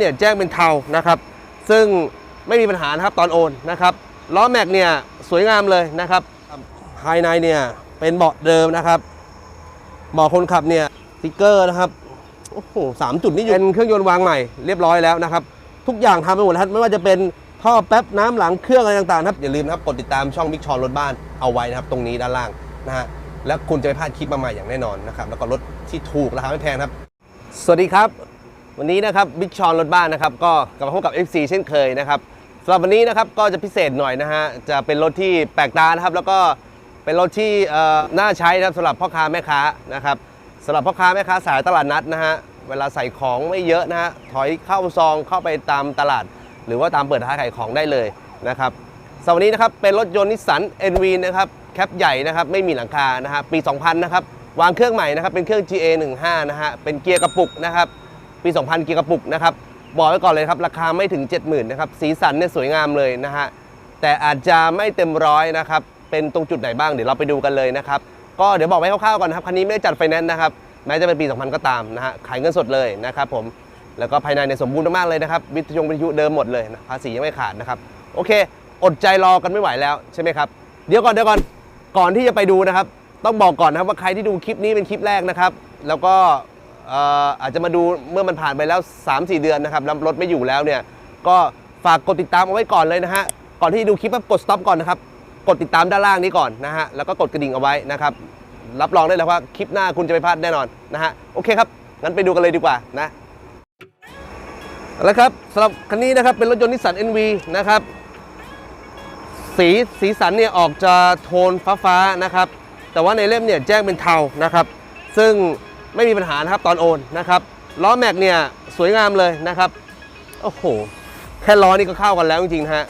เนี่ยแจ้งเป็นเทานะครับ ซึ่งไม่มีปัญหานะครับตอนโอนนะครับล้อแม็กเนี่ยสวยงามเลยนะครับภายในเนี่ยเป็นเบาะเดิมนะครับเบาะคนขับเนี่ยสติกเกอร์นะครับโอ้โหสามจุดนี่อยู่เป็นเครื่องยนต์วางใหม่เรียบร้อยแล้วนะครับ ทุกอย่างทำไปหมดแล้วไม่ว่าจะเป็นท่อแป๊บน้ำหลังเครื่องอะไรต่างๆนะครับอย่าลืมนะครับกดติดตามช่องบิ๊กชอนรถบ้านเอาไว้นะครับ ตรงนี้ด้านล่างนะฮะแล้วคุณจะไม่พลาดคลิปมาใหม่อย่างแน่นอนนะครับแล้วก็รถที่ถูกราคาไม่แพงครับ สวัสดีครับ วันนี้นะครับบิ๊กชอนรถบ้านนะครับก็กลับมาพบกับ FC เช่นเคยนะครับสำหรับวันนี้นะครับก็จะพิเศษหน่อยนะฮะจะเป็นรถที่แปลกตานะครับแล้วก็เป็นรถที่เอ่อน่าใช้นะครับสำหรับพ่อค้าแม่ค้านะครับสำหรับพ่อค้าแม่ค้าสายตลาดนัดนะฮะเวลาใส่ของไม่เยอะนะฮะถอยเข้าซองเข้าไปตามตลาด หรือว่าตามเปิดท้ายขายของได้เลยนะครับสำหรับวันนี้นะครับเป็นรถยนต์นิสสัน NV นะครับแคปใหญ่นะครับไม่มีหลังคานะฮะปี 2000 นะครับวางเครื่องใหม่นะครับเป็นเครื่อง GA 15 นะฮะเป็นเกียร์กระปุกนะครับ ปี 2000 กียร์กระปุกนะครับบอกไว้ก่อนเลยครับ ราคาไม่ถึง 70,000นะครับสีสันเนี่ยสวยงามเลยนะฮะแต่อาจจะไม่เต็มร้อยนะครับเป็นตรงจุดไหนบ้างเดี๋ยวเราไปดูกันเลยนะครับก็เดี๋ยวบอกไว้คร่าวๆก่อนนะครับคันนี้ไม่ได้จัดไฟแนนซ์นะครับแม้จะเป็นปี 2000 ก็ตามนะฮะขายเงินสดเลยนะครับผมแล้วก็ภายในเนี่ยสมบูรณ์มากๆเลยนะครับวิทยุวิทยุเดิมหมดเลยนะภาษียังไม่ขาดนะครับโอเค อดใจรอกันไม่ไหวแล้วใช่ไหมครับเดี๋ยวก่อนเดี๋ยวก่อนก่อนที่จะไปดูนะครับต้องบอกก่อนนะครับว่าใครที่ดูคลิปนี้เป็นคลิปแรกนะครับ แล้วก็ อาจจะมาดูเมื่อมันผ่านไปแล้ว 3-4 เดือนนะครับแล้วรถไม่อยู่แล้วเนี่ย ก็ฝากกดติดตามเอาไว้ก่อนเลยนะฮะ ก่อนที่ดูคลิปก็กด stop ก่อนนะครับ กดติดตามด้านล่างนี้ก่อนนะฮะ แล้วก็กดกระดิ่งเอาไว้นะครับ รับรองได้เลยว่าคลิปหน้าคุณจะไม่พลาดแน่นอนนะฮะ โอเคครับ งั้นไปดูกันเลยดีกว่านะ แล้วครับสำหรับคันนี้นะครับเป็นรถยนต์นิสสัน NV นะครับ สีสีสันเนี่ยออกจะโทนฟ้าฟ้าๆนะครับ แต่ว่าในเล่มเนี่ยแจ้งเป็นเทานะครับ ซึ่ง ไม่มีปัญหานะครับตอนโอนนะครับล้อแม็กเนี่ยสวยงามเลยนะครับโอ้โหแค่ล้อนี่ก็เข้ากันแล้วจริงๆนะฮะ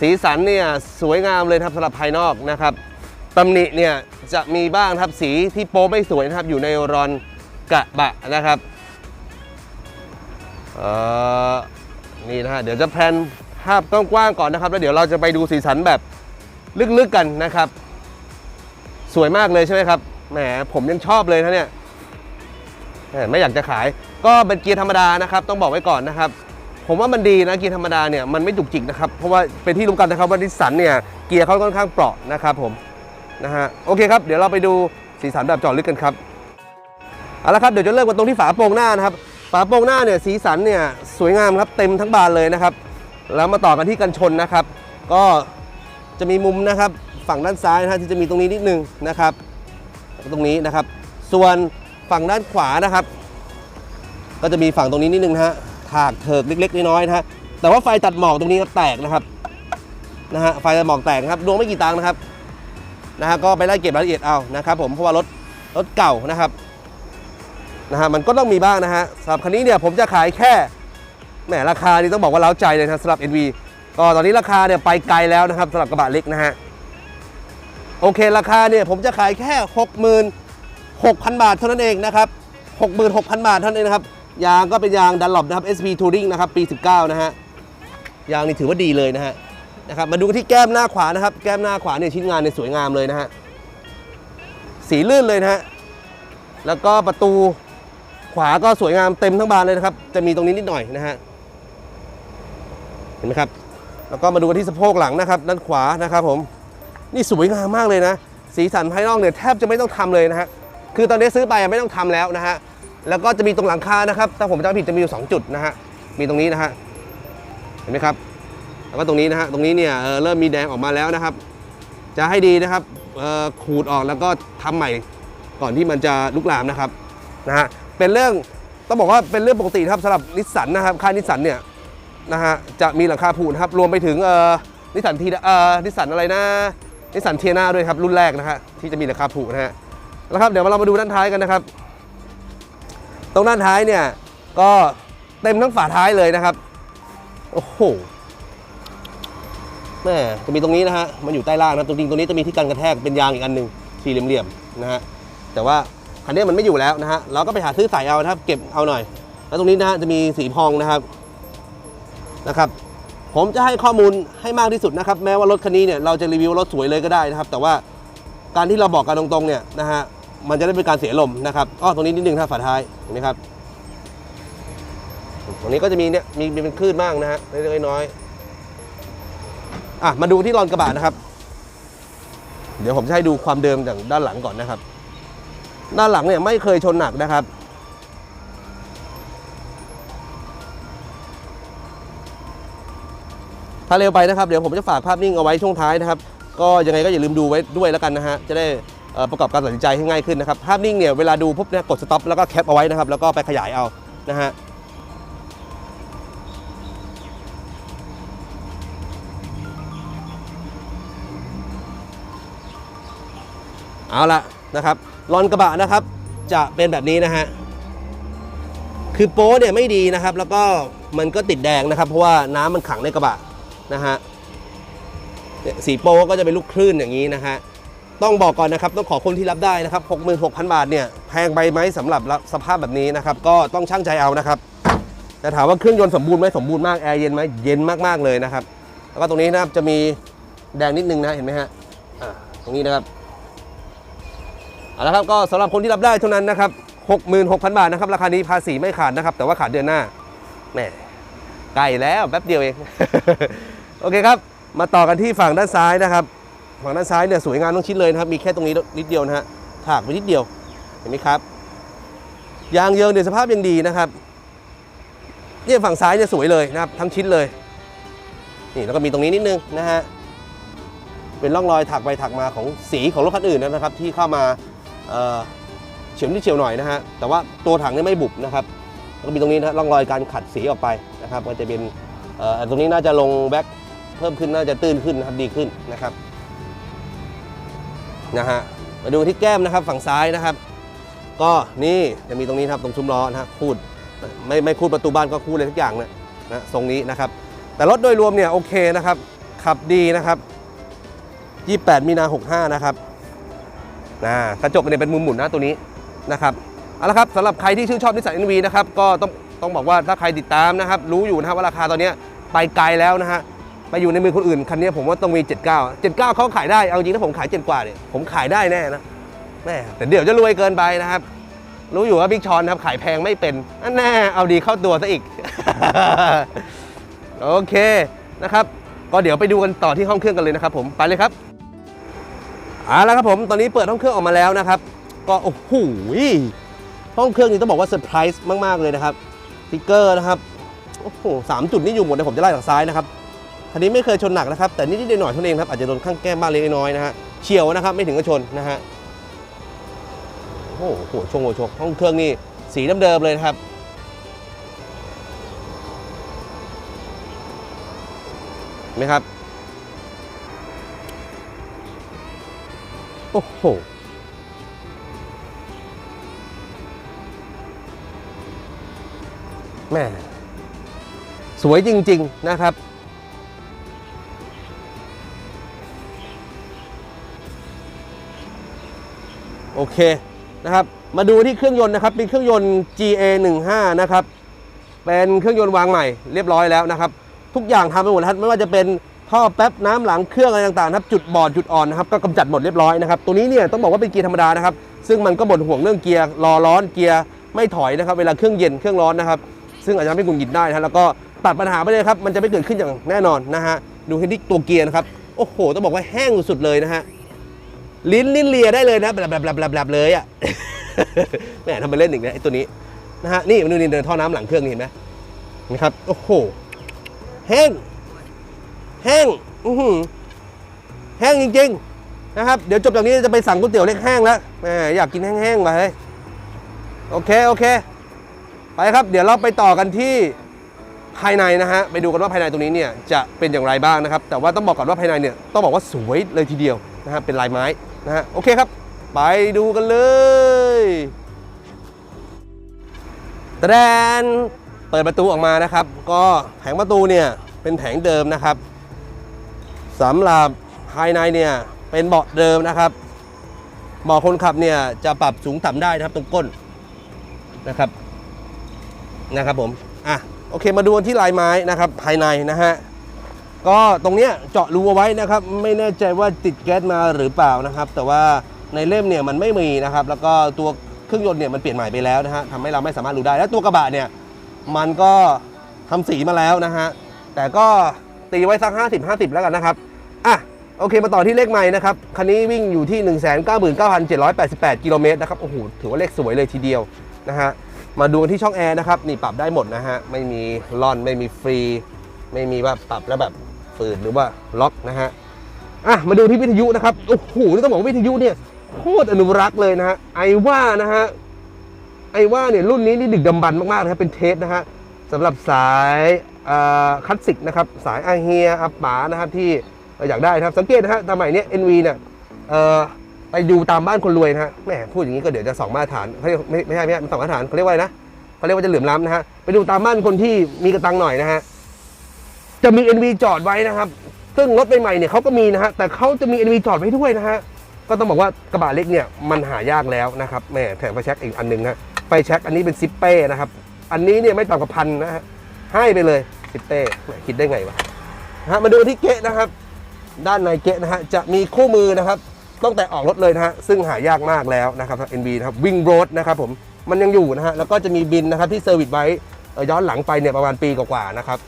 สีสันเนี่ยสวยงามเลยครับสำหรับภายนอกนะครับตำหนิเนี่ยจะมีบ้างครับสีที่โป๊ไม่สวยนะครับอยู่ในรอนกระบะนะครับเออนี่นะฮะเดี๋ยวจะแพลนภาพกว้างๆก่อนนะครับ แล้วเดี๋ยวเราจะไปดูสีสันแบบลึกๆกันนะครับ สวยมากเลยใช่ไหมครับ แหมผมยังชอบเลยนะเนี่ยแหมไม่อยากจะขาย ก็เป็นเกียร์ธรรมดานะครับ ต้องบอกไว้ก่อนนะครับ ผมว่ามันดีนะเกียร์ธรรมดาเนี่ยมันไม่จุกจิกนะครับ เพราะว่าเป็นที่รู้กันนะครับว่านิสสันเนี่ยเกียร์เขาค่อนข้างเปราะนะครับผมนะฮะโอเคครับเดี๋ยวเราไปดูสีสันแบบจาะลึกกันครับเอาละครับเดี๋ยวจะเริ่มกันตรงที่ฝาโปร่งหน้านะครับฝาโปร่งหน้าเนี่ยสีสันเนี่ยสวยงามครับเต็มทั้งบานเลยนะครับ แล้วมาต่อกันที่กันชนนะครับ ก็จะมีมุมนะครับฝั่งด้านซ้ายนะฮะที่จะมีตรงนี้นิดนึงนะครับ ตรงนี้นะครับ ส่วนฝั่งด้านขวานะครับ ก็จะมีฝั่งตรงนี้นิดนึงนะฮะถากเถิกเล็ก ๆ น้อยๆนะฮะแต่ว่าไฟตัดหมอกตรงนี้ก็แตกนะครับนะฮะไฟตัดหมอกแตกครับดวงไม่กี่ตังค์นะครับนะฮะก็ไปไล่เก็บรายละเอียดเอานะครับ ผมเพราะว่ารถรถเก่านะครับนะฮะมันก็ต้องมีบ้างนะฮะสำหรับคันนี้เนี่ยผมจะขายแค่แหมราคานี่ต้องบอกว่าเล้าใจเลยนะสำหรับ NV ก็ตอนนี้ราคาเนี่ยไปไกลแล้วนะครับสำหรับกระบะเล็กนะฮะ โอเคราคาเนี่ยผมจะขายแค่ 66,000 บาทเท่านั้นเองนะครับ 66,000 บาทเท่านั้นเองนะครับ ยางก็เป็นยางดันหลบนะครับ SP Touring นะครับปี 19 นะฮะ ยางนี่ถือว่าดีเลยนะฮะนะครับมาดูที่แก้มหน้าขวานะครับ แก้มหน้าขวาเนี่ยชิ้นงานเนี่ยสวยงามเลยนะฮะ สีลื่นเลยนะฮะ แล้วก็ประตูขวาก็สวยงามเต็มทั้งบานเลยนะครับ จะมีตรงนี้นิดหน่อยนะฮะ เห็นไหมครับ แล้วก็มาดูกันที่สะโพกหลังนะครับ ด้านขวานะครับผม นี่สวยงามมากเลยนะ สีสันภายนอกเนี่ยแทบจะไม่ต้องทำเลยนะฮะคือตอนนี้ซื้อไปไม่ต้องทำแล้วนะฮะแล้วก็จะมีตรงหลังคานะครับถ้าผมจำผิดจะมีอยู่สองจุดนะฮะมีตรงนี้นะฮะเห็นไหมครับ แล้วก็ตรงนี้นะฮะตรงนี้เนี่ยเออเริ่มมีแดงออกมาแล้วนะครับ จะให้ดีนะครับขูดออกแล้วก็ทำใหม่ก่อนที่มันจะลุกลามนะครับนะฮะเป็นเรื่องต้องบอกว่าเป็นเรื่องปกติครับสำหรับนิสสันนะครับค่ายนิสสันเนี่ยนะฮะจะมีหลังคาผูนะครับรวมไปถึงเออนิสสันทีเอ่อนิสสันอะไรนะ นิสสันเทียนาด้วยครับรุ่นแรกนะฮะที่จะมีหลังคาผูกนะฮะแล้วครับเดี๋ยวเรามาดูด้านท้ายกันนะครับ ตรงด้านท้ายเนี่ยก็เต็มทั้งฝาท้ายเลยนะครับโอ้โหแม่จะมีตรงนี้นะฮะมันอยู่ใต้ล่างนะตรงจริงตรงนี้จะมีที่กันกระแทกเป็นยางอีกอันหนึ่งสี่เหลี่ยมๆนะฮะแต่ว่าคันนี้มันไม่อยู่แล้วนะฮะเราก็ไปหาซื้อสายเอานะครับ เก็บเอาหน่อย แล้วตรงนี้นะฮะจะมีสีพองนะครับนะครับ ผมจะให้ข้อมูลให้มากที่สุดนะครับ แม้ว่ารถคันนี้เนี่ยเราจะรีวิวรถสวยเลยก็ได้นะครับ แต่ว่าการที่เราบอกกันตรงๆเนี่ยนะฮะมันจะได้เป็นการเสียลมนะครับอ้อตรงนี้นิดนึงถ้าฝาท้ายเห็นไหมครับตรงนี้ก็จะมีเนี่ยมีมีเป็นคลื่นบ้างนะฮะเล็กๆน้อยๆอะมาดูที่รอนกระบะนะครับ เดี๋ยวผมจะให้ดูความเดิมจากด้านหลังก่อนนะครับ ด้านหลังเนี่ยไม่เคยชนหนักนะครับ ถ้าเร็วไปนะครับเดี๋ยวผมจะฝากภาพนิ่งเอาไว้ช่วงท้ายนะครับก็ยังไงก็อย่าลืมดูไว้ด้วยแล้วกันนะฮะจะได้ประกอบการตัดสินใจให้ง่ายขึ้นนะครับภาพนิ่งเนี่ยเวลาดูปุ๊บเนี่ยกดสต็อปแล้วก็แคปเอาไว้นะครับแล้วก็ไปขยายเอานะฮะเอาละนะครับรอนกระบะนะครับจะเป็นแบบนี้นะฮะคือโป๊เนี่ยไม่ดีนะครับ แล้วก็มันก็ติดแดงนะครับ เพราะว่าน้ำมันขังในกระบะ นะฮะสีโป๊ก็จะเป็นลูกคลื่นอย่างนี้นะฮะต้องบอกก่อนนะครับต้องขอคนที่รับได้นะครับ 66,000 บาทเนี่ยแพงไปไหมสำหรับสภาพแบบนี้นะครับ ก็ต้องช่างใจเอานะครับ แต่ถามว่าเครื่องยนต์สมบูรณ์ไหมสมบูรณ์มากแอร์เย็นไหมเย็นมากๆเลยนะครับ แล้วก็ตรงนี้นะครับจะมีแดงนิดนึงนะเห็นไหมฮะตรงนี้นะครับเอาละครับก็สำหรับคนที่รับได้เท่านั้นนะครับ66,000 บาทนะครับ ราคานี้ภาษีไม่ขาดนะครับ แต่ว่าขาดเดือนหน้าแหม่ใกล้แล้วแป๊บเดียวเอง โอเคครับ มาต่อกันที่ฝั่งด้านซ้ายนะครับ ฝั่งด้านซ้ายเนี่ยสวยงามทั้งชิ้นเลยนะครับ มีแค่ตรงนี้นิดเดียวนะฮะ ถากไปนิดเดียว เห็นไหมครับ ยางเยิงเนี่ยสภาพยังดีนะครับ เนี่ยฝั่งซ้ายเนี่ยสวยเลยนะครับ ทั้งชิ้นเลย นี่แล้วก็มีตรงนี้นิดนึงนะฮะ เป็นร่องรอยถักไปถักมาของสีของรถคันอื่นนะครับ ที่เข้ามาเฉียวนิดเฉียวหน่อยนะฮะ แต่ว่าตัวถังเนี่ยไม่บุบนะครับแล้วก็มีตรงนี้นะร่องรอยการขัดสีออกไปนะครับ ก็จะเป็นอ่อตรงนี้น่าจะลงแบ็ค เพิ่มขึ้นน่าจะตื้นขึ้นนะครับดีขึ้นนะครับนะฮะมาดูที่แก้มนะครับฝั่งซ้ายนะครับ ก็นี่จะมีตรงนี้ครับตรงซุ้มล้อนะคูดไม่ไม่คูดประตูบ้านก็คูดเลยทุกอย่างนะนะทรงนี้นะครับ แต่รถโดยรวมเนี่ยโอเคนะครับ ขับดีนะครับ 28 มีนา 65 นะครับนะกระจกเนี่ยเป็นมุมหมุนนะตัวนี้นะครับเอาละครับสำหรับใครที่ชื่นชอบนิสสัน NV นะครับก็ต้องต้องบอกว่าถ้าใครติดตามนะครับ รู้อยู่นะครับว่าราคาตอนนี้ไปไกลแล้วนะฮะ ไปอยู่ในมือคนอื่นคันนี้ผมว่าต้องมี 79 79เขาขายได้เอาจริงถ้าผมขาย7กว่าเนี่ยผมขายได้แน่นะแม่แต่เดี๋ยวจะรวยเกินไปนะครับ รู้อยู่ว่าบิ๊กชอนนะครับขายแพงไม่เป็นอันแน่เอาดีเข้าตัวซะอีก โอเคนะครับ ก็เดี๋ยวไปดูกันต่อที่ห้องเครื่องกันเลยนะครับ ผมไปเลยครับเอาละครับผมตอนนี้เปิดห้องเครื่องออกมาแล้วนะครับ ก็โอ้โหห้องเครื่องนี้ต้องบอกว่าเซอร์ไพรส์มากๆเลยนะครับสติ๊กเกอร์นะครับโอ้โหสามจุดนี่อยู่หมดเลยผมจะไล่จากซ้ายนะครับ คันนี้ไม่เคยชนหนักนะครับ แต่นิดๆหน่อยๆเท่านั้นเองครับอาจจะโดนข้างแก้มบ้างเล็กน้อยนะฮะเฉียวนะครับไม่ถึงกับชนนะฮะโอ้โหชงโหชงห้องเครื่องนี่สีเดิมๆเลยนะครับเห็นไหมครับโอ้โหแม่สวยจริง ๆ นะครับ โอเคนะครับ มาดูที่เครื่องยนต์นะครับ เป็นเครื่องยนต์ GA 15 นะครับ เป็นเครื่องยนต์วางใหม่เรียบร้อยแล้วนะครับ ทุกอย่างทำไปหมดแล้วไม่ว่าจะเป็นท่อแป๊บน้ำหลังเครื่องอะไรต่างๆนะครับจุดบอดจุดอ่อนนะครับก็กำจัดหมดเรียบร้อยนะครับตัวนี้เนี่ยต้องบอกว่าเป็นเกียร์ธรรมดานะครับ ซึ่งมันก็บ่นห่วงเรื่องเกียร์รอร้อนเกียร์ไม่ถอยนะครับ เวลาเครื่องเย็นเครื่องร้อนนะครับ ซึ่งอาจจะทำให้หงุดหงิดได้นะแล้วก็ตัดปัญหาไปเลยครับมันจะไม่เกิดขึ้นอย่างแน่นอนนะฮะดูที่ตัวเกียร์นะครับโอ้โหต้องบอกว่าแห้งสุดเลยนะฮะ ลิ้นลิ้นเลียได้เลยนะแบบแบบแบบแบบแบบเลยอะแหมทำไปเล่นอีกนะไอ้ตัวนี้นะฮะนี่มันดูนี่เดินท่อน้ำหลังเครื่องนี่เห็นไหมนะครับโอ้โหแห้งแห้งอือหือแห้งจริง ๆ นะครับ เดี๋ยวจบจากนี้จะไปสั่งก๋วยเตี๋ยวเล็กแห้งแล้วแหมอยากกินแห้งๆมาเฮ้ยโอเคโอเค ไปครับ เดี๋ยวเราไปต่อกันที่ภายในนะฮะไปดูกันว่าภายในตรงนี้เนี่ยจะเป็นอย่างไรบ้างนะครับ แต่ว่าต้องบอกก่อนว่าภายในเนี่ยต้องบอกว่าสวยเลยทีเดียวนะฮะเป็นลายไม้ นะฮะโอเคครับ ไปดูกันเลยตะแดนเปิดประตูออกมานะครับ ก็แผงประตูเนี่ยเป็นแผงเดิมนะครับสำหรับภายในเนี่ยเป็นเบาะเดิมนะครับเบาะคนขับเนี่ยจะปรับสูงต่ำได้นะครับตรงก้นนะครับนะครับผมอะโอเคมาดูที่ลายไม้นะครับภายในนะฮะ ก็ตรงเนี้ยเจาะรูเอาไว้นะครับ ไม่แน่ใจว่าติดแก๊สมาหรือเปล่านะครับ แต่ว่าในเล่มเนี่ยมันไม่มีนะครับ แล้วก็ตัวเครื่องยนต์เนี่ยมันเปลี่ยนใหม่ไปแล้วนะฮะทำให้เราไม่สามารถรู้ได้ แล้วตัวกระบะเนี่ยมันก็ทำสีมาแล้วนะฮะแต่ก็ตีไว้สัก 50 50 แล้วกันนะครับอะโอเคมาต่อที่เลขใหม่นะครับ คันนี้วิ่งอยู่ที่ 199,788 กิโลเมตรนะครับ โอ้โห ถือว่าเลขสวยเลยทีเดียวนะฮะ มาดูที่ช่องแอร์นะครับ นี่ปรับได้หมดนะฮะ ไม่มีล่อน ไม่มีฟรี ไม่มีว่าปรับแล้วแบบ ฝืดหรือว่าล็อกนะฮะอะมาดูที่วิทยุนะครับโอ้โหนี่ต้องบอกว่าวิทยุเนี่ยโคตรอนุรักษ์เลยนะฮะไอว่านะฮะไอว่าเนี่ยรุ่นนี้นี่ดึกดำบรรพ์มากๆนะครับเป็นเทปนะฮะสำหรับสายอ่าคลาสสิกนะครับสายอาเฮียอาป๋านะครับที่เราอยากได้นะครับสังเกตนะฮะสมัยเนี้ย NV เนี่ยเอ่อไปดูตามบ้านคนรวยนะฮะแหมพูดอย่างนี้ก็เดี๋ยวจะสองมาตรฐานเขาเรียกไม่ไม่ใช่ไม่ใช่มันสองมาตรฐานเขาเรียกว่าไรนะเขาเรียกว่าจะเหลื่อมล้ำนะฮะไปดูตามบ้านคนที่มีกระตังหน่อยนะฮะ จะมี NV จอดไว้นะครับ ซึ่งรถใหม่ๆเนี่ยเขาก็มีนะฮะแต่เขาจะมี NV จอดไว้ด้วยนะฮะก็ต้องบอกว่ากระบะเล็กเนี่ยมันหายากแล้วนะครับแม่แถมไฟแช็กอีกอันหนึ่งฮะไฟแช็กอันนี้เป็นซิปเป้นะครับอันนี้เนี่ยไม่ต่ำกว่าพันนะฮะให้ไปเลยซิปเป้แม่คิดได้ไงวะฮะมาดูที่เกะนะครับ ด้านในเกะนะฮะจะมีคู่มือนะครับตั้งแต่ออกรถเลยนะฮะซึ่งหายากมากแล้วนะครับ NB นะครับวิ่งโรดนะครับผมมันยังอยู่นะฮะแล้วก็จะมีบินนะครับที่เซอร์วิสไว้ย้อนหลังไปเนี่ยประมาณปีกว่าๆนะครับ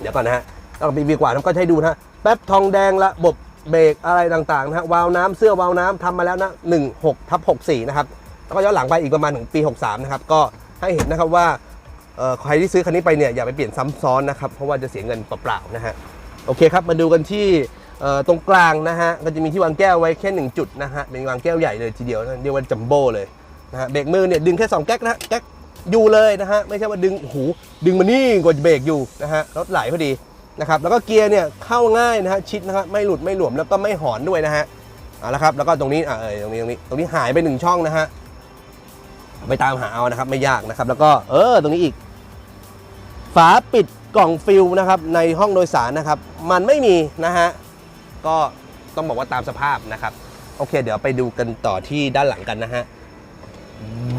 เดี๋ยวก่อนนะฮะต้องปีปีกว่านะก็ให้ดูนะฮะแป๊บทองแดงระบบเบรกอะไรต่างๆนะฮะวาล์วน้ำเสื้อวาล์วน้ำทำมาแล้วนะ16ทับ64 นะครับ แล้วก็ย้อนหลังไปอีกประมาณถึงปี 63 นะครับ ก็ให้เห็นนะครับว่าใครที่ซื้อคันนี้ไปเนี่ยอย่าไปเปลี่ยนซ้ำซ้อนนะครับ เพราะว่าจะเสียเงินเปล่าๆนะฮะโอเคครับ มาดูกันที่ตรงกลางนะฮะก็จะมีที่วางแก้วไว้แค่หนึ่งจุดนะฮะเป็นวางแก้วใหญ่เลยทีเดียวนะเรียกว่าจัมโบ้เลยนะฮะเบรกมือเนี่ยดึงแค่สองแก๊กนะแก๊ก อยู่เลยนะฮะไม่ใช่ว่าดึงโอ้โหดึงมานี่กดเบรกอยู่นะฮะรถไหลพอดีนะครับแล้วก็เกียร์เนี่ยเข้าง่ายนะฮะชิดนะครับไม่หลุดไม่หลวมแล้วก็ไม่หอนด้วยนะฮะเอาละครับแล้วก็ตรงนี้อ่าเออตรงนี้ตรงนี้ตรงนี้หายไปหนึ่งช่องนะฮะไปตามหาเอานะครับไม่ยากนะครับ แล้วก็เออตรงนี้อีก ฝาปิดกล่องฟิลนะครับในห้องโดยสารนะครับ มันไม่มีนะฮะก็ต้องบอกว่าตามสภาพนะครับ โอเค เดี๋ยวไปดูกันต่อที่ด้านหลังกันนะฮะ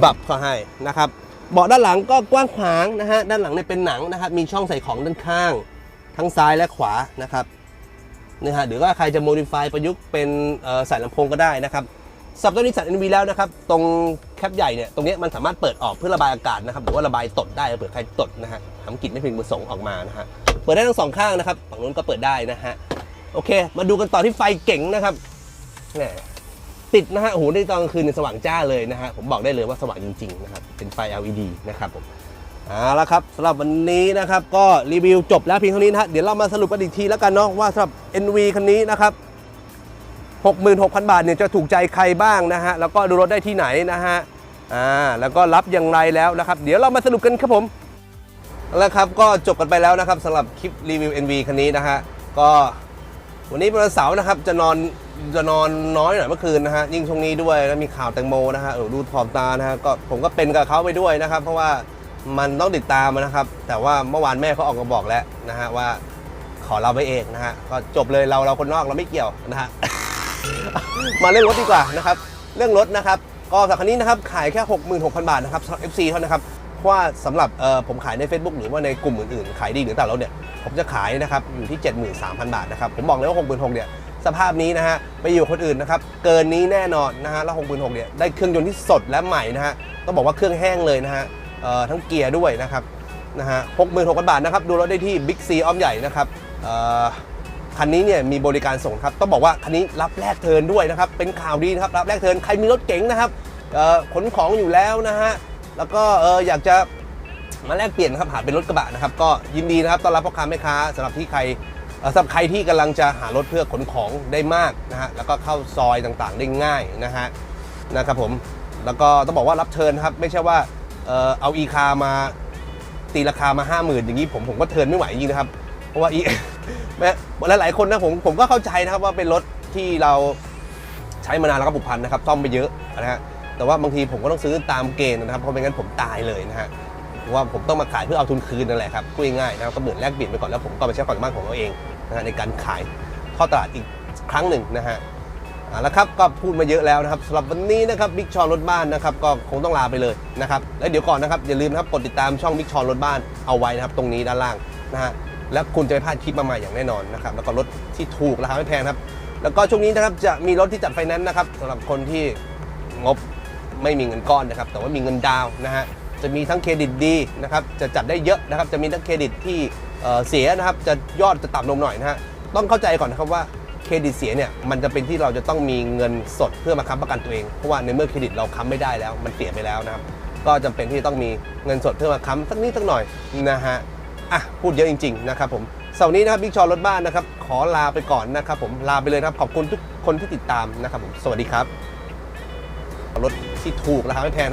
บับเขาให้นะครับ เบาะด้านหลังก็กว้างขวางนะฮะด้านหลังเนี่ยเป็นหนังนะครับมีช่องใส่ของด้านข้าง ทั้งซ้ายและขวานะครับนะฮะหรือว่าใครจะโมดิฟายประยุกต์เป็นเอ่อใส่ลำโพงก็ได้นะครับสับตัวนี้สัตว์ NV แล้วนะครับ ตรงแคปใหญ่เนี่ยตรงเนี้ยมันสามารถเปิดออกเพื่อระบายอากาศนะครับหรือว่าระบายตดได้เผื่อใครตดนะฮะทำกลิ่นไม่พึงประสงค์ออกมานะฮะเปิดได้ทั้งสองข้างนะครับฝั่งนู้นก็เปิดได้นะฮะโอเค มาดูกันต่อที่ไฟเก๋งนะครับแหม ติดนะฮะโอ้โหในตอนกลางคืนเนี่ยสว่างจ้าเลยนะฮะผมบอกได้เลยว่าสว่างจริงๆนะครับเป็นไฟ LED นะครับผมเอาละครับสำหรับวันนี้นะครับก็รีวิวจบแล้วเพียงเท่านี้นะฮะเดี๋ยวเรามาสรุปกันอีกทีแล้วกันเนาะว่าสำหรับ NV คันนี้นะครับ66,000 บาทเนี่ยจะถูกใจใครบ้างนะฮะแล้วก็ดูรถได้ที่ไหนนะฮะอ่าแล้วก็รับอย่างไรแล้วนะครับเดี๋ยวเรามาสรุปกันครับผมแล้วครับก็จบกันไปแล้วนะครับสำหรับคลิปรีวิว NV คันนี้นะฮะก็วันนี้เป็นวันเสาร์นะครับจะนอน จะนอนน้อยหน่อยเมื่อคืนนะฮะยิ่งช่วงนี้ด้วยแล้วมีข่าวแตงโมนะฮะเออดูถอมตานะฮะก็ผมก็เป็นกับเขาไปด้วยนะครับ เพราะว่ามันต้องติดตามนะครับ แต่ว่าเมื่อวานแม่เขาออกมาบอกแล้วนะฮะว่าขอเราไปเองนะฮะก็จบเลยเราเราคนนอกเราไม่เกี่ยวนะฮะ มาเรื่องรถดีกว่านะครับ เรื่องรถนะครับ ก็สำหรับคันนี้นะครับขายแค่ 66,000 บาทนะครับสำหรับ FC เท่านั้นครับว่าสำหรับเอ่อผมขายใน Facebook หรือว่าในกลุ่มอื่นๆ ขายดีหรือแต่ารถเนี่ยผมจะขายนะครับอยู่ที่ 73,000 บาทนะครับผมบอกเลยว่า 66,000เนี่ย สภาพนี้นะฮะไปอยู่คนอื่นนะครับเกินนี้แน่นอนนะฮะแล้ว66,000เนี่ยได้เครื่องยนต์ที่สดและใหม่นะฮะต้องบอกว่าเครื่องแห้งเลยนะฮะเอ่อทั้งเกียร์ด้วยนะครับนะฮะ66,000บาทนะครับดูรถได้ที่ Big C อ้อมใหญ่นะครับเอ่อคันนี้เนี่ยมีบริการส่งครับต้องบอกว่าคันนี้รับแลกเทินด้วยนะครับเป็นข่าวดีนะครับรับแลกเทินใครมีรถเก๋งนะครับเอ่อขนของอยู่แล้วนะฮะแล้วก็เอออยากจะมาแลกเปลี่ยนนะครับหาเป็นรถกระบะนะครับก็ยินดีนะครับต้อนรับพ่อค้าแม่ค้าสำหรับที่ใคร สำหรับใครที่กำลังจะหารถเพื่อขนของได้มากนะฮะแล้วก็เข้าซอยต่างๆได้ง่ายนะฮะนะครับผมแล้วก็ต้องบอกว่ารับเทิร์นครับ ไม่ใช่ว่าเออเอาอีคามาตีราคามา 5 0,000 อย่างนี้ผมผมก็เทิร์นไม่ไหวจริงนะครับเพราะว่าอีแม้หลายๆคนนะผมผมก็เข้าใจนะครับว่าเป็นรถที่เราใช้มานานแล้วก็ผูกพันนะครับซ่อมไปเยอะนะฮะแต่ว่าบางทีผมก็ต้องซื้อตามเกณฑ์นะครับเพราะไม่งั้นผมตายเลยนะฮะ ว่าผมต้องมาขายเพื่อเอาทุนคืนนั่นแหละครับพูดง่ายๆนะครับก็เหมือนแลกเปลี่ยนไปก่อนแล้วผมก็ไปใช้ความสามารถของเราเองนะฮะในการขายข้าตลาดอีกครั้งหนึ่งนะฮะเอาละครับก็พูดมาเยอะแล้วนะครับสำหรับวันนี้นะครับบิ๊กชอรถบ้านนะครับก็คงต้องลาไปเลยนะครับแล้วเดี๋ยวก่อนนะครับอย่าลืมนะครับกดติดตามช่องบิ๊กชอรถบ้านเอาไว้นะครับตรงนี้ด้านล่างนะฮะแล้วคุณจะไม่พลาดคลิปมาใหม่อย่างแน่นอนนะครับแล้วก็รถที่ถูกราคาไม่แพงครับแล้วก็ช่วงนี้นะครับจะมีรถที่จัดไฟแนนซ์นะครับสำหรับคนที่งบไม่มีเงินก้อนนะครับแต่ว่ามีเงินดาวนะฮะ จะมีทั้งเครดิตดีนะครับจะจัดได้เยอะนะครับจะมีทั้งเครดิตที่เเสียนะครับจะยอดจะต่ำลงหน่อยนะฮะต้องเข้าใจก่อนนะครับว่าเครดิตเสียเนี่ยมันจะเป็นที่เราจะต้องมีเงินสดเพื่อมาค้ำประกันตัวเองเพราะว่าในเมื่อเครดิตเราค้ำไม่ได้แล้ว มันเสียไปแล้วนะครับก็จำเป็นที่ต้องมีเงินสดเพื่อมาค้ำสักนิดสักหน่อยนะฮะอะพูดเยอะจริงๆนะครับผมเสาร์นี้นะครับบิ๊กชอรถบ้านนะครับขอลาไปก่อนนะครับผมลาไปเลยครับขอบคุณทุกคนที่ติดตามนะครับผมสวัสดีครับรถที่ถูกราคาไม่แพง